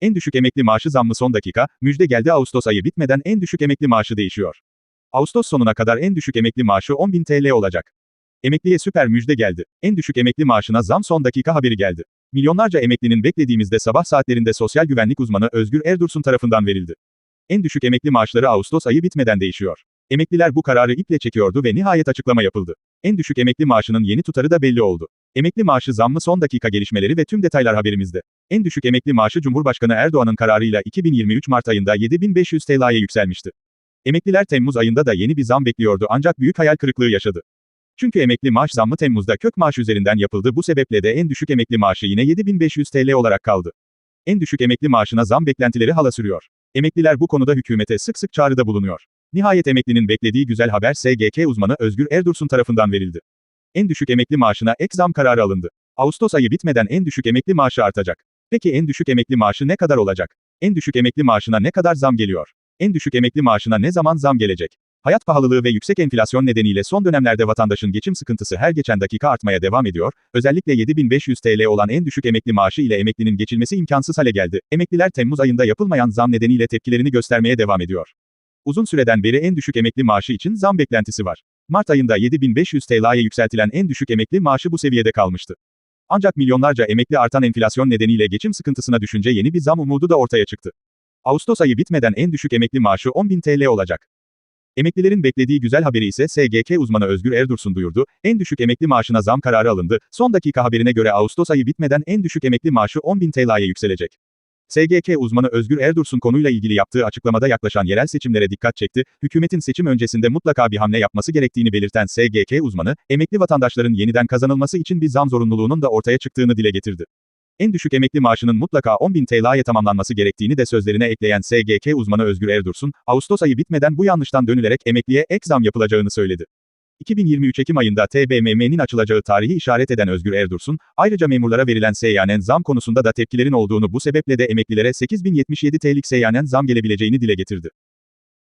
En düşük emekli maaşı zammı son dakika, müjde geldi Ağustos ayı bitmeden en düşük emekli maaşı değişiyor. Ağustos sonuna kadar en düşük emekli maaşı 10.000 TL olacak. Emekliye süper müjde geldi. En düşük emekli maaşına zam son dakika haberi geldi. Milyonlarca emeklinin beklediğimizde sabah saatlerinde sosyal güvenlik uzmanı Özgür Erdursun tarafından verildi. En düşük emekli maaşları Ağustos ayı bitmeden değişiyor. Emekliler bu kararı iple çekiyordu ve nihayet açıklama yapıldı. En düşük emekli maaşının yeni tutarı da belli oldu. Emekli maaşı zammı son dakika gelişmeleri ve tüm detaylar haberimizde. En düşük emekli maaşı Cumhurbaşkanı Erdoğan'ın kararıyla 2023 Mart ayında 7500 TL'ye yükselmişti. Emekliler Temmuz ayında da yeni bir zam bekliyordu ancak büyük hayal kırıklığı yaşadı. Çünkü emekli maaş zammı Temmuz'da kök maaş üzerinden yapıldı bu sebeple de en düşük emekli maaşı yine 7500 TL olarak kaldı. En düşük emekli maaşına zam beklentileri hala sürüyor. Emekliler bu konuda hükümete sık sık çağrıda bulunuyor. Nihayet emeklinin beklediği güzel haber SGK uzmanı Özgür Erdursun tarafından verildi. En düşük emekli maaşına ek zam kararı alındı. Ağustos ayı bitmeden en düşük emekli maaşı artacak. Peki en düşük emekli maaşı ne kadar olacak? En düşük emekli maaşına ne kadar zam geliyor? En düşük emekli maaşına ne zaman zam gelecek? Hayat pahalılığı ve yüksek enflasyon nedeniyle son dönemlerde vatandaşın geçim sıkıntısı her geçen dakika artmaya devam ediyor. Özellikle 7500 TL olan en düşük emekli maaşı ile emeklinin geçilmesi imkansız hale geldi. Emekliler Temmuz ayında yapılmayan zam nedeniyle tepkilerini göstermeye devam ediyor. Uzun süreden beri en düşük emekli maaşı için zam beklentisi var. Mart ayında 7500 TL'ye yükseltilen en düşük emekli maaşı bu seviyede kalmıştı. Ancak milyonlarca emekli artan enflasyon nedeniyle geçim sıkıntısına düşünce yeni bir zam umudu da ortaya çıktı. Ağustos ayı bitmeden en düşük emekli maaşı 10.000 TL olacak. Emeklilerin beklediği güzel haberi ise SGK uzmanı Özgür Erdursun duyurdu. En düşük emekli maaşına zam kararı alındı. Son dakika haberine göre Ağustos ayı bitmeden en düşük emekli maaşı 10.000 TL'ye yükselecek. SGK uzmanı Özgür Erdursun konuyla ilgili yaptığı açıklamada yaklaşan yerel seçimlere dikkat çekti. Hükümetin seçim öncesinde mutlaka bir hamle yapması gerektiğini belirten SGK uzmanı, emekli vatandaşların yeniden kazanılması için bir zam zorunluluğunun da ortaya çıktığını dile getirdi. En düşük emekli maaşının mutlaka 10.000 TL'ye tamamlanması gerektiğini de sözlerine ekleyen SGK uzmanı Özgür Erdursun, Ağustos ayı bitmeden bu yanlıştan dönülerek emekliye ek zam yapılacağını söyledi. 2023 Ekim ayında TBMM'nin açılacağı tarihi işaret eden Özgür Erdursun, ayrıca memurlara verilen seyyanen zam konusunda da tepkilerin olduğunu bu sebeple de emeklilere 8077 TL'lik seyyanen zam gelebileceğini dile getirdi.